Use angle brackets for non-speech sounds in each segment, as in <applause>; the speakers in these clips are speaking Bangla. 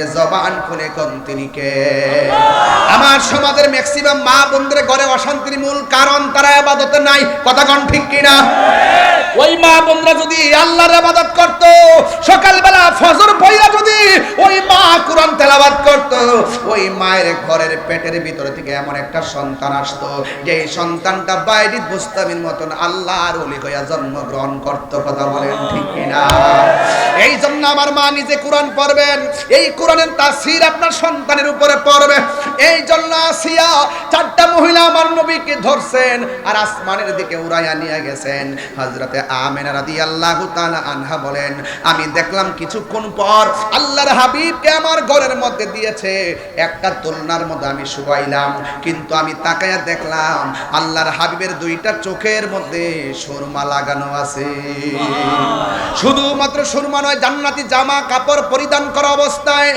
মুমিনের জবান খুলে কোন তিনি কে? আমার সমাজের ম্যাক্সিমাম মা বোনদের ঘরে অশান্তির মূল কারণ, তারা আবাদতে নাই। কথা কোন ঠিক কিনা? ওই মা বোনরা যদি আল্লাহর আবাদত করত, সকালবেলা ফজর পইরা যদি ওই মা কোরআন তেলাওয়াত করত, ওই মায়ের ঘরের পেটের ভিতরে থেকে এমন একটা সন্তান আসতো যে সন্তানটা বাইরে বুস্তামির মতন আল্লাহর ওলি হইয়া জন্মগ্রহণ করত। কথা বলেন ঠিক কিনা? এই জন্য আমার মা নিজে কোরআন পড়বেন। এই কোরআনের তাসির আপনার সন্তানের উপরে পড়বে। এই জন্য আসিয়া চারটা মহিলা আমার নবীকে ধরছেন আর আসমানের দিকে উড়াইয়া নিয়ে গেছেন। হযরতে আমেনা রাদিয়াল্লাহু তাআলা আনহা বলেন আমি দেখলাম কিছুক্ষণ পর আল্লাহর হাবিবকে আমার ঘরের মধ্যে দিয়েছে। একটা দোলনার মধ্যে আমি শুবাইলাম কিন্তু আমি তাকায়া দেখলাম আল্লাহর হাবিবের দুইটা চোখের মধ্যে সুরমা লাগানো আছে। শুধুমাত্র সুরমা নয় জান্নাতি জামা কাপড় পরিধান করা অবস্থায়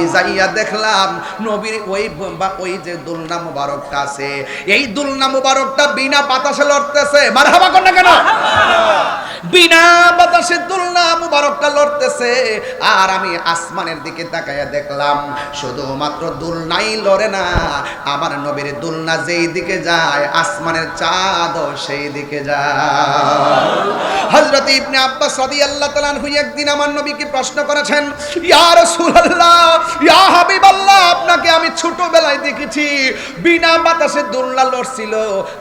আমি যাইয়া দেখলাম নবীর ওই বা- ওই যে দুলনা মুবারকটা আছে। এই দুলনা মুবারকটা বিনা বাতাসে লড়তেছে। মারহাবা কর না কেন? বিনা বাতাসে দুলনা মুবারকটা লড়তেছে। আর আমি আসমানের দিকে তাকায়া দেখলাম, শুধুমাত্র দুলনাই লড়ে না, আমার নবীর দুলনা যেই দিকে যায়, আসমানের চাঁদও সেই দিকে যায়। হযরত ইবনে আব্বাস রাদিয়াল্লাহু তাআলা আনহু একদিন আমার নবীকে প্রশ্ন করেছেন, ইয়া রাসূলুল্লাহ ইয়া হাবিবাল্লাহ, আপনাকে আমি ছোটবেলায় দেখেছি। বিনা বাতাসে দোলনা লড়ছিল।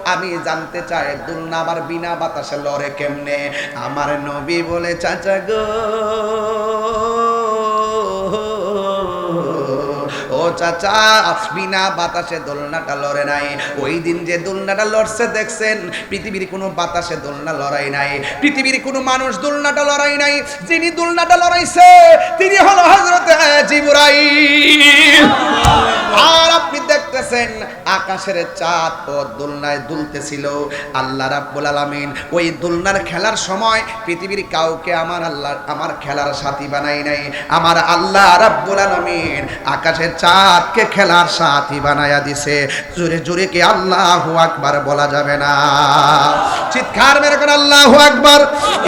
আমি জানতে চাই, দোলনা আবার বিনা বাতাসে লড়ে কেমনে? আমার নবী বলে, চাচা গো। চাচা বিনা বাতাসে দোলনাটা লড়ে নাই। ওই দিন যে দোলনাটা লড়ছে, দেখছেন, পৃথিবীর কোনো বাতাসে দোলনা লড়াই নাই। পৃথিবীর কোনো মানুষ দোলনাটা লড়াই নাই। যিনি দোলনাটা লড়াইছে, তিনি হলো জিবরাইল। আর আপনি দেখতেছেন, আকাশের চাঁদ ও দোলনায় দুলতেছিল। আল্লাহ রাব্বুল আলামিন ওই দোলনার খেলার সময় পৃথিবীর কাউকে আমার আল্লাহ, আমার খেলার সাথী বানাই নাই। আমার আল্লাহ রাব্বুল আলামিন আকাশের চাঁদকে খেলার সাথী বানায়া দিছে। জোরে জোরে কি আল্লাহু আকবার বলা যাবে না? চিৎকার মেরে করে আল্লাহু আকবার।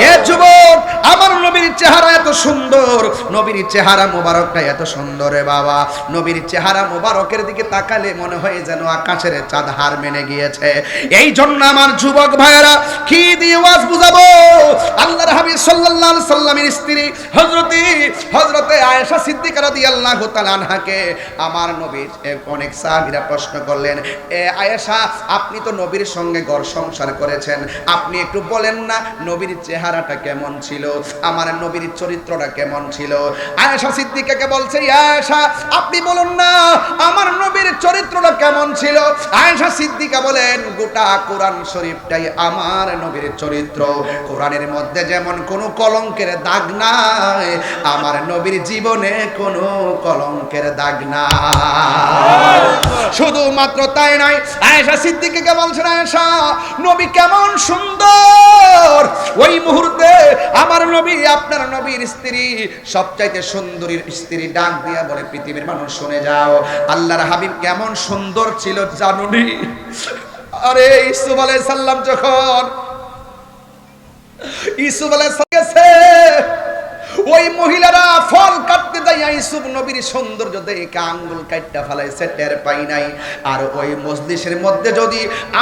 এ যুবক, আমার নবীর চেহারা এত সুন্দর। নবীর চেহারা মোবারকটা এত সুন্দর রে বাবা। নবীর চেহারা মোবারকের দিকে তাকালে মনে হয় যেন আকাশের চাঁদ হার মেনে গিয়েছে। এই জন্য আমার যুবক ভাইয়েরা, কি দিয়ে ওয়াজ বুঝাবো? আল্লাহর হাবিব সাল্লাল্লাহু আলাইহি সাল্লামের স্ত্রী হযরতে হযরতে আয়েশা সিদ্দিকা রাদিয়াল্লাহু তাআলা আনহাকে আমার নবী এ অনেক সাহাবীরা প্রশ্ন করলেন, এ আয়েশা, আপনি তো নবীর সঙ্গে ঘর সংসার করেছেন। আপনি একটু বলেন না, নবীর চেহারাটা কেমন ছিল? আমার নবীর চরিত্রটা কেমন ছিল? আয়েশা সিদ্দিকাকে বলছে আয়েশা, আপনি বলুন না, আমার নবীর চরিত্রটা কেমন ছিল? আয়েশা সিদ্দিকা বলেন, গোটা কোরআন শরীফটাই আমার নবীর চরিত্র। কোরআনের মধ্যে যেমন কোনো কলঙ্কের দাগ নাই, আমার নবীর জীবনে কোনো কলঙ্কের দাগ নাই। শুধুমাত্র তাই নয়, আয়েশা সিদ্দিকাকে বলছেন, আয়েশা, নবী কেমন সুন্দর। ওই মুহূর্তে আমার নবী, আপনার নবীর স্ত্রী, সবচাইতে সুন্দরীর স্ত্রী ডাক দিয়া বলে, পৃথিবীর মানুষ শুনে যাও, আল্লাহর হাবিব কেমন সুন্দর ছিল জানুনি। আরে ইসুফ আলাইহিস সালাম যখন ইসুফ আলাইহিস গেছে, ওই মহিলারা ফল কাটতে যাইয়া ইসুফ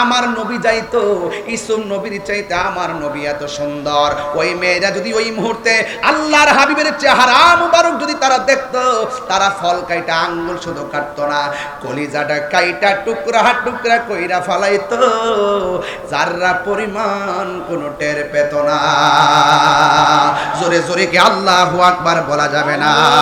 আমার নবী ইসুফ নবীর চাইতে আমার নবী এত সুন্দর। ওই মেয়েরা যদি ওই মুহূর্তে আল্লাহর হাবিবের চেহারা মুবারক যদি তারা তারা ফল কাইটা আঙ্গুল শুধু কাটতো না, কলিজাটা কাইটা টুকরা টুকরা কইরা পরিমাণ কোনো টের পেত না। জোরে জোরে কি আল্লাহু আকবার বলা যাবে না?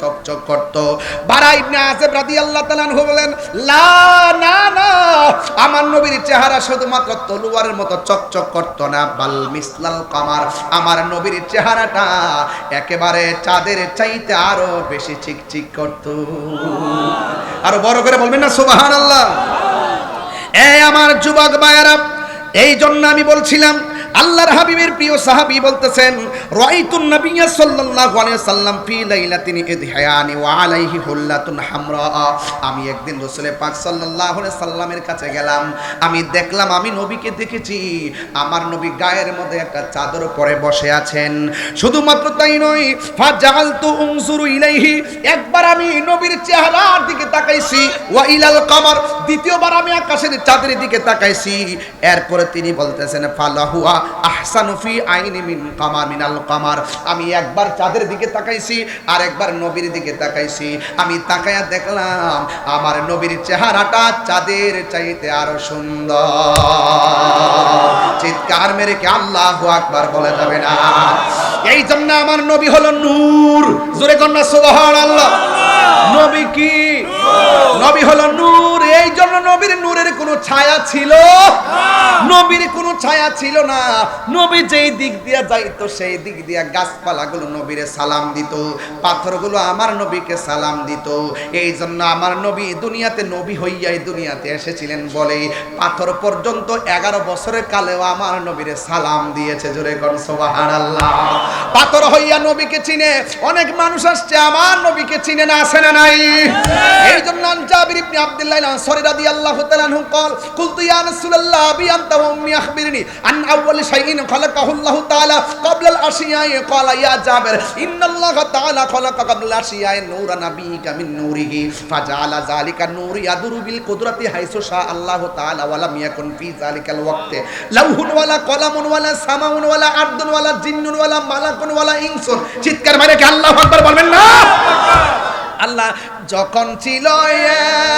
চকচক করত। বারা ইবনে আযিব রাদিয়াল্লাহু তাআলা বলেন, লা, না না, আমার নবীর চেহারা শুধুমাত্র তলোয়ারের মতো চকচক করত না। বাল মিসলাল কামার, আমার নবীর চেহারাটা একেবারে চাঁদের চাইতে আরও বেশি চিকচিক করত। আরও বড় করে বলবেন না, সুবহানাল্লাহ। এই আমার যুবক ভাইয়েরা এই জন্য আমি বলছিলাম, আল্লাহর হাবিবের প্রিয় সাহাবী বলতেছেন, রাইতুন নাবিয়্যা সাল্লাল্লাহু আলাইহি সাল্লাম ফি লাইলাতিন ইদহায়ানি ওয়া আলাইহি হুল্লাতুন হামরা। আমি একদিন রাসূল পাক সাল্লাল্লাহু আলাইহি সাল্লামের কাছে গেলাম, আমি দেখলাম, আমি নবীকে দেখেছি, আমার নবী গায়ের মধ্যে একটা চাদর পরে বসে আছেন। শুধুমাত্র তাই নয়, ফাজালতু উনজুরু ইলাইহি একবার আমি নবীর চেহারার দিকে তাকাইছি, ওয়া ইলাল কামার। দ্বিতীয়বার আমি আকাশের চাঁদের দিকে তাকাইছি। এরপরে তিনি বলতেছেন, ফালাহুয়া আহসানু ফি আইনি মিন কামার মিনাল কামার। আমি একবার চাঁদের দিকে তাকাইছি আর একবার নবীর দিকে তাকাইছি। আমি তাকায়া দেখলাম, আমার নবীর চেহারাটা চাঁদের চাইতে আরও সুন্দর। চিৎকার মেরে কি আল্লাহু আকবার বলে যাবে না? এই জন্য আমার নবী হলো নূর। জোরে কন্যা সুবহানাল্লাহ। নবী কি? নবী হলো নূর। এই জন্য নবীর নূরের কোনো ছায়া ছিল? নবীর কোনো ছায়া ছিল না। নবী যেই দিক দিয়া যাইতো, সেই দিক দিয়া গাছপালাগুলো নবীরে সালাম দিত। পাথরগুলো আমার নবীকে সালাম দিত। এই জন্য আমার নবী দুনিয়াতে নবী হইয়াই দুনিয়াতে এসেছিলেন বলে পাথর পর্যন্ত এগারো বছরের কালেও আমার নবীরে সালাম দিয়েছে। জোরে পাথর হইয়া নবীকে চিনে অনেক মানুষ আসছে, আমার নবীকে চিনে না, আসে না নাই। এই জন্য আব্দুল্লাহ আনসারী রাদিয়াল্লাহু তাআলা আনহু قال قلت يا رسول الله ابي انت وامي اخبرني عن اول شيء خلقه الله تعالى قبل الاشياء قال يا جابر ان الله تعالى خلق قبل الاشياء نور نبيك من نوره فجعل ذلك النور يدور بالقدرة حيث شاء الله تعالى ولم يكن في ذلك الوقت لوح ولا قلم ولا سماء ولا ارض ولا جن ولا ملك ولا انس চিৎকার মারে কি আল্লাহু আকবার বলবেন না আল্লাহ যখন ছিল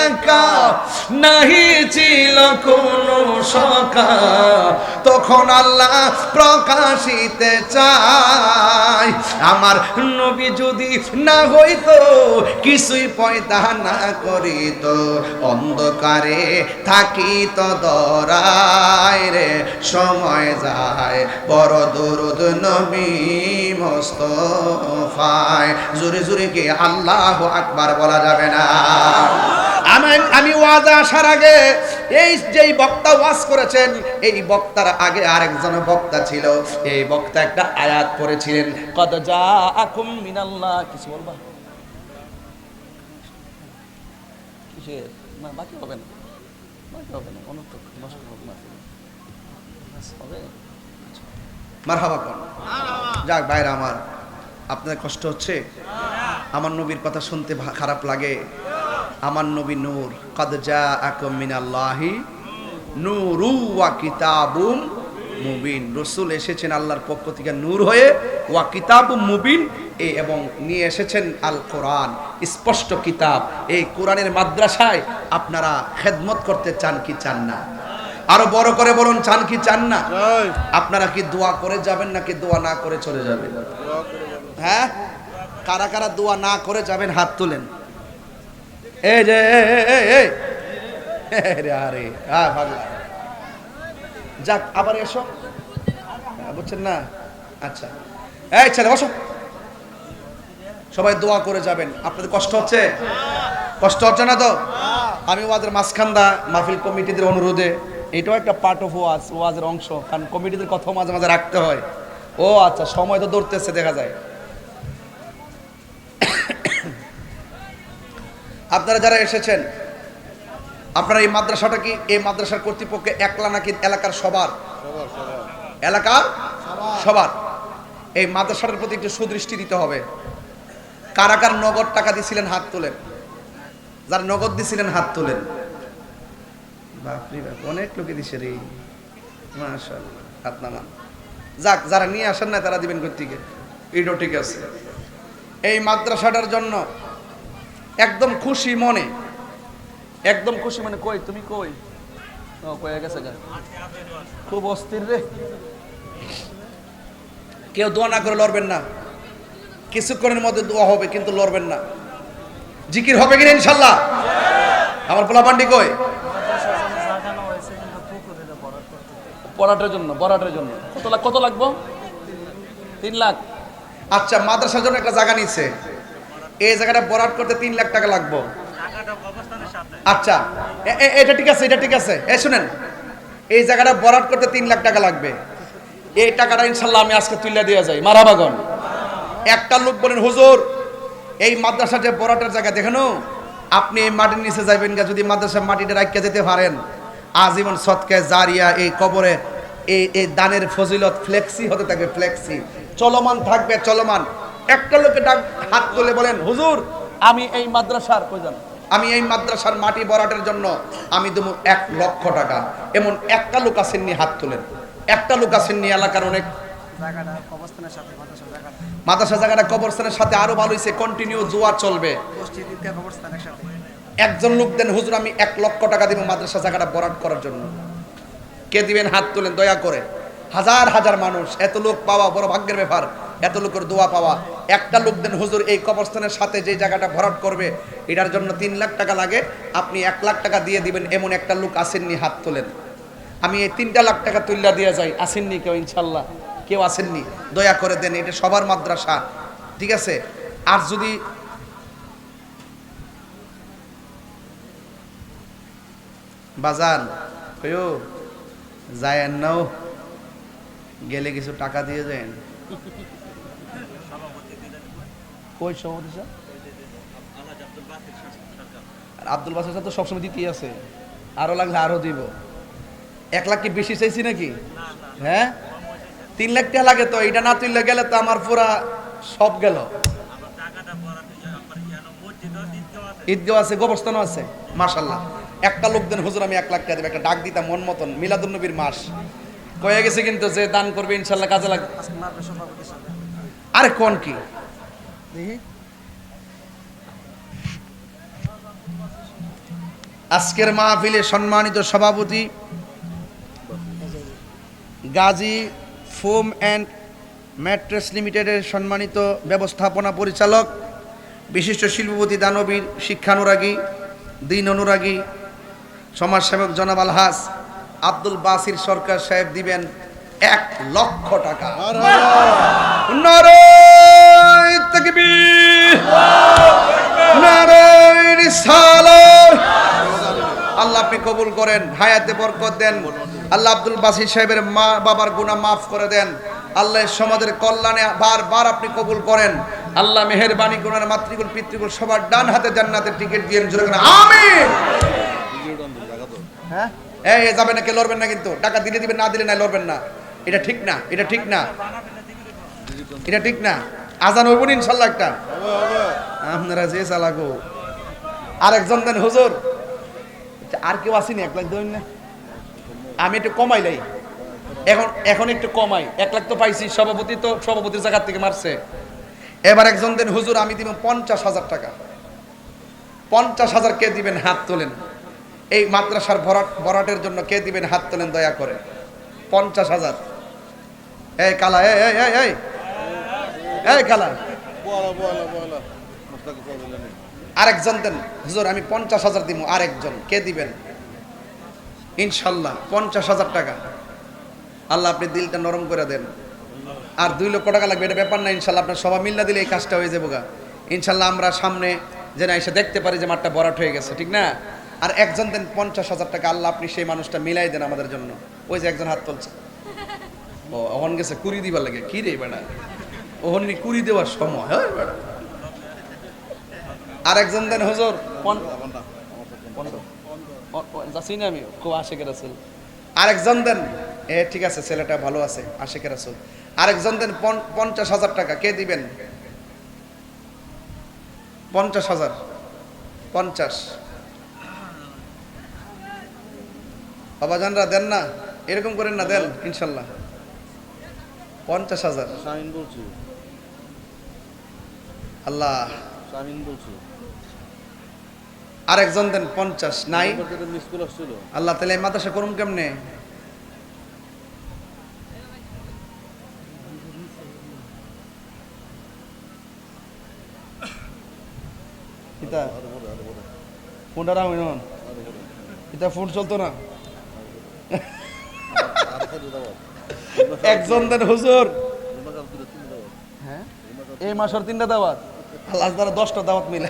একা, নাহি ছিল কোনো সকা তখন আল্লাহ প্রকাশিতে চায়, আমার নবী যদি না হইতো, কিছুই পয়দা না করিত, অন্ধকারে থাকিত দরায় রে, সময় যায়, বড় দরুদ নবী মোস্তফায়। জোরে জোরে কে, আল্লাহ আকবার বলা যাবে না। আমি ওয়াজে আসার আগে এই যেই বক্তা ওয়াজ করেছেন, এই বক্তার আগে আরেকজন বক্তা ছিল। এই বক্তা একটা আয়াত পড়েছিলেন কত যা আকুম মিনাল্লাহ কিছু বলবা? কিসের? না, বাকি হবে না। বাকি হবে না অনর্থক নষ্ট হবে না কোন যাক, ভাইরা আমার। আপনাদের কষ্ট হচ্ছে? আমার নবীর কথা শুনতে খারাপ লাগে। আমার নবী নূর কদ যা আকুম মিনাল্লাহি নূরু ওয়া কিতাবুম মুবিন। রসুল এসেছেন আল্লাহর পক্ষ থেকে নূর হয়ে ওয়া কিতাবুম মুবিন। এ এবং নিয়ে এসেছেন আল কোরআন স্পষ্ট কিতাব। এই কোরআনের মাদ্রাসায় আপনারা খেদমত করতে চান কি চান না? আরও বড় করে বলুন চান কি চান না? আপনারা কি দোয়া করে যাবেন নাকি দোয়া না করে চলে যাবেন? হ্যাঁ? কারা কারা দোয়া না করে যাবেন, হাত তুলেন। এই যে যাক, আবার এসো। বুঝছেন না? আচ্ছা। এই ছেলে, বসো। সবাই দোয়া করে যাবেন। আপনাদের কষ্ট হচ্ছে? কষ্ট হচ্ছে না তো? আমি ওয়াজের মাঝখান্দা মাহফিল কমিটিদের অনুরোধে, এটাও একটা পার্ট অফ ওয়াজ, ওয়াজের অংশ। কারণ কমিটিদের কথাও মাঝে মাঝে রাখতে হয়। ও আচ্ছা সময় তো দৌড়তেছে দেখা যায়। আপনারা যারা এসেছেন, আপনারা এই মাদ্রাসাটা কি? এই মাদ্রাসার কর্তৃপক্ষে একলা নাকি এলাকার সবার? এলাকার সবার। এই মাদ্রাসাটার প্রতি একটু সুদৃষ্টি দিতে হবে। কারা কার নগদ টাকা দিছিলেন, হাত তোলেন। যারা নগদ দিছিলেন, হাত তোলেন। বাপ, অনেক লোকে দিছে রে। হাত নামান। যাক, যারা নিয়ে আসেন না, তারা দিবেন কোথেকে এটাও ঠিক আছে। এই মাদ্রাসাটার জন্য একদম খুশি মনে। একদম খুশি মনে। কই, তুমি কই? গেছে খুব অস্থির রে। কেউ দোয়া না করে লড়বেন না। কিছুক্ষণের মধ্যে দোয়া হবে, কিন্তু লড়বেন না। জিকির হবে কিনা ইনশাল্লাহ? আমার পোলা পান্ডি কই? পড়াটার জন্য, বরাটের জন্য। কত লাখ, কত লাগবো তিন লাখ। আচ্ছা মাদ্রাসার জন্য একটা জায়গা নিচ্ছে এই জায়গাটা বরাট করতে তিন লাখ টাকা লাগবো। আচ্ছা এটা ঠিক আছে এটা ঠিক আছে। এ শুনেন এই জায়গাটা বরাট করতে তিন লাখ টাকা লাগবে। এই টাকাটা ইনশাল্লাহ আমি আজকে তুলে দিয়ে যাই। মারাবাগন একটা লোক বলেন হুজুর এই মাদ্রাসা যে বরাটের জায়গা দেখেন আপনি এই মাটির নিচে যাইবেন গা যদি মাদ্রাসার মাটিটা রাখিয়ে যেতে পারেন আজীবন সৎকে জারিয়া এই কবরে এই এই দানের ফজিলত ফ্লেক্সি হতে থাকবে ফ্লেক্সি। চলমান থাকবে চলমান। একটা লোকে ডাক হাত তুলে বলেন হুজুর আমি এই মাদ্রাসার কইজান আমি এই মাদ্রাসার মাটি বরাটের জন্য আমি দেবো এক লক্ষ টাকা। এমন একটা লোক আসেননি হাত তোলেন। একটা লোক আসেননি এলাকার অনেক জায়গাটা কবরস্থানের সাথে মাদ্রাসা জায়গাটা কবরস্থানের সাথে আরও ভালো হয়েছে কন্টিনিউ জোয়ার চলবে। একজন লোক দেন হুজুর আমি এক লক্ষ টাকা দিব মাদ্রাসা জায়গাটা বরাট করার জন্য। কে দিবেন হাত তুলেন দয়া করে। হাজার হাজার মানুষ, এত লোক পাওয়া বড় ভাগ্যের ব্যাপার, এত লোকের দোয়া পাওয়া। একটা লোক দেন হুজুর এই কবরস্থানের সাথে যে জায়গাটা ভরাট করবে, এটার জন্য তিন লাখ টাকা লাগে, আপনি এক লাখ টাকা দিয়ে দিবেন, এমন একটা লোক আসেননি হাত তোলেন। আমি এই তিনটা লাখ টাকা তুল্লা দিয়ে যাই, আসেননি কেউ, ইনশাল্লাহ। কেউ আসেননি, দয়া করে দেন, এটা সবার মাদ্রাসা। ঠিক আছে? আর যদি বাজান, কয়ো যায় নাও। গেলে কিছু টাকা দিয়ে যান কই সভাপতি স্যার? আব্দুল বাসার স্যার তো সবসময় দিতেই আছে আরও লাগলে আরও দিব। এক লাখ কি বেশি চাইছি নাকি? হ্যাঁ? তিন লাখ টাকা লাগে তো এটা না তুললে গেলে তো আমার পুরা সব গেল। ঈদগাহ আছে গোবস্থানও আছে মাশাল্লাহ একটা লোক দেন, হুজুর আমি এক লাখ টাকা দেবো, একটা ডাক দিতাম মন মতন মিলাদুল নবীর মাস। কয়ে গেছে কিন্তু যে দান করবে, ইনশাল্লাহ কাজে লাগবে। আরে কোন কি? আজকের মাহফিলে সম্মানিত সভাপতি গাজী ফোম অ্যান্ড ম্যাট্রেস লিমিটেডের সম্মানিত ব্যবস্থাপনা পরিচালক, বিশিষ্ট শিল্পপতি দানবীর, শিক্ষানুরাগী, দিন অনুরাগী, সমাজসেবক জনাব আলহাস আব্দুল বাসির সরকার সাহেব দিবেন এক লক্ষ টাকা। আল্লাহ আপনি কবুল করেন, হায়াতে বরকত দেন। আল্লাহ আব্দুল বাসির সাহেবের মা, বাবার গুনাহ মাফ করে দেন। আল্লাহ সমাজের কল্যাণে বারবার আপনি কবুল করেন। আল্লাহ মেহেরবানি গুনার মাতৃকুল পিতৃকুল সবার ডান হাতে জান্নাতের টিকিট দিয়ে জোরে আমিন। হ্যাঁ? এই যাবেন না কে লড়বেন না কিন্তু। টাকা দিলে দিবেন, না দিলে না লড়বেন না। এটা ঠিক না, এটা ঠিক না। এটা ঠিক না। আজান হইব ইনশাল্লাহ একটা? আপনারা যে চালাগো আরেকজন দেন, হুজুর। আর কেউ আসেনি, এক লাখ দেবেন না। আমি একটু কমাই লাই। এখন এখন একটু কমাই। এক লাখ তো পাইছি, সভাপতি তো সভাপতির জায়গার থেকে মারছে। এবার একজন দেন, হুজুর, আমি দিব পঞ্চাশ হাজার টাকা। পঞ্চাশ হাজার কে দিবেন? হাত তোলেন। এই মাদ্রাসার ভরাট ভরাটের জন্য কে দিবেন হাত তোলেন দয়া করে? পঞ্চাশ হাজার। এই কালা, এই এই কালা। আরেকজন দেন। হুজুর, আমি পঞ্চাশ হাজার দিব আরেকজন। কে দিবেন? ইনশাল্লাহ, পঞ্চাশ হাজার টাকা। আল্লাহ আপনি দিলটা নরম করে দেন। আর দুই লক্ষ টাকা লাগবে, এটা ব্যাপার না, ইনশাল্লাহ। আপনার সবাই মিল্লা দিলে এই কাজটা হয়ে যাব গা ইনশাল্লাহ আমরা সামনে যেন এসে দেখতে পারি যে মাঠটা বরাট হয়ে গেছে, ঠিক না? আর একজন দেন পঞ্চাশ হাজার টাকা, আল্লাহ আপনি সেই মানুষটা মিলাই দেন আমাদের জন্য। ওই যে একজন হাত তুলছে। ও, অহন গেছে কুড়ি দিবার লাগে। কি রে বেড়া? ওহন কুড়ি দেওয়ার সময় হ্যাঁ বেড়া। আর একজন দেন হুজুর যাচ্ছি না আমি খুব আশেকের আসল আরেকজন দেন এ, ঠিক আছে, ছেলেটা ভালো আছে আশেকের আসল আরেকজন দেন পঞ্চাশ হাজার টাকা, কে দিবেন? পঞ্চাশ হাজার। পঞ্চাশ। বাবাজানরা দেন না? এরকম করেন না দেন ইনশাল্লাহ। পঞ্চাশ হাজার। আল্লাহ। আরেকজন দেন পঞ্চাশ। নাই? আল্লাহ তাহলে মাদ্রাসা করুন কেমনে? বলে ফোনটা রাখুন ফোন চলতো না? একজন দেন হুজুর। হ্যাঁ? এই মাসের তিনটা দাওয়াত। আল্লাহ দ্বারা দশটা দাওয়াত মিলে।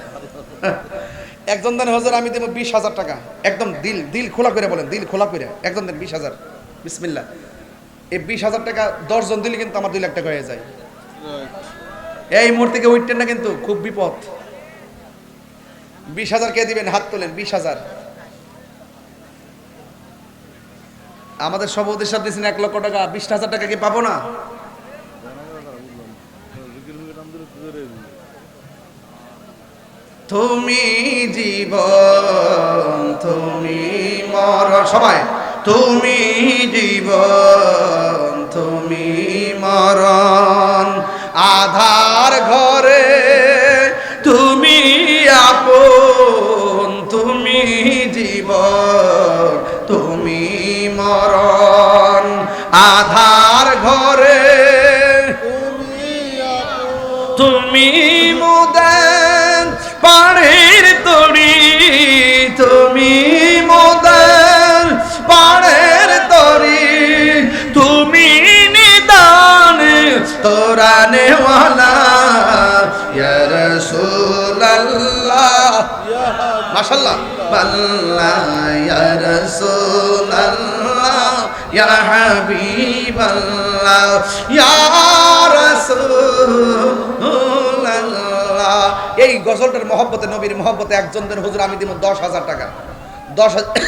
একজন দেন হুজুর আমি দেবো বিশ হাজার টাকা। একদম দিল দিল খোলা করে বলেন দিল খোলা করে। একজন দেন বিশ হাজার। বিসমিল্লা এই বিশ হাজার টাকা দশজন দিলে কিন্তু আমার দুই লাখ টাকা হয়ে যায়। এই মুহূর্তে কেউ উঠতেন না কিন্তু খুব বিপদ। বিশ হাজার কে দিবেন? হাত তোলেন বিশ হাজার। আমাদের সভাপতি সাহেব দিয়েছেন এক লক্ষ টাকা, বিশ হাজার টাকা কি পাবো না? তুমি জীবন, তুমি মর, সবাই, তুমি জীবন, তুমি মরণ, আধার ঘরে তোরা নেওয়ালা ইয়া রাসূলুল্লাহ। মাশাআল্লাহ। আল্লাহ ইয়া রাসূলুল্লাহ ইয়া হাবিবাল্লাহ ইয়া রাসূলুল্লাহ। এই গজলটার মহব্বতে নবীর মহব্বতে একজনদের হুজুর আমি দিব দশ হাজার টাকা। দশ হাজার <coughs>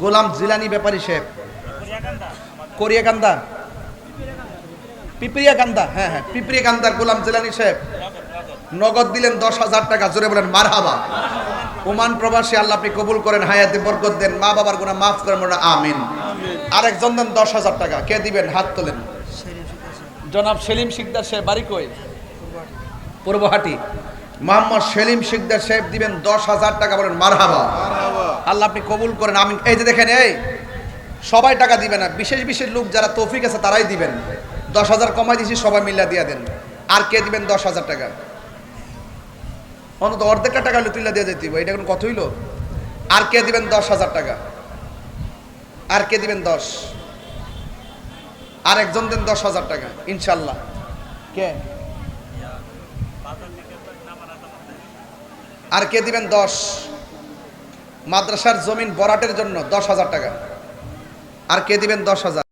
গোলাম জিলানি ব্যাপারী সাহেব। হ্যাঁ হ্যাঁ গোলাম জিলানি সাহেব। নগদ দিলেন দশ হাজার টাকা, জোরে বলেন ওমান প্রবাসী আল্লাহ আপনি কবুল করেন, হায়াতে বরকত দেন, মা বাবার গুণা মাফ করেন, মোনা আমিন। আরেকজন দেন দশ হাজার টাকা, কে দিবেন? হাত তোলেন। জনাব সেলিম শিকদার সাহেব, বাড়ি কই? পূর্বহাটি। মোহাম্মদ সেলিম শিকদার সাহেব দিবেন দশ হাজার টাকা, বলেন, মারহাবা। আল্লাহ আপনি কবুল করেন, আমিন। এই যে দেখেন, এই সবাই টাকা দিবে না। বিশেষ বিশেষ লোক যারা তৌফিক আছে, তারাই দিবেন। দশ হাজার কমাই দিয়েছি সবাই মিল্লা দিয়ে দেন। আর কে দিবেন দশ হাজার টাকা? অন্তত অর্ধেকটা টাকা তুইলা দিয়ে যেতে এটা কোনো কত হইল? আর কে দিবেন দশ হাজার টাকা? আর কে দিবেন দশ? আর একজন দেন দশ হাজার টাকা, ইনশাল্লাহ। কে? আর কে দিবেন দশ? মাদ্রাসার জমিন বরাটের জন্য দশ হাজার টাকা। আর কে দিবেন দশ হাজার?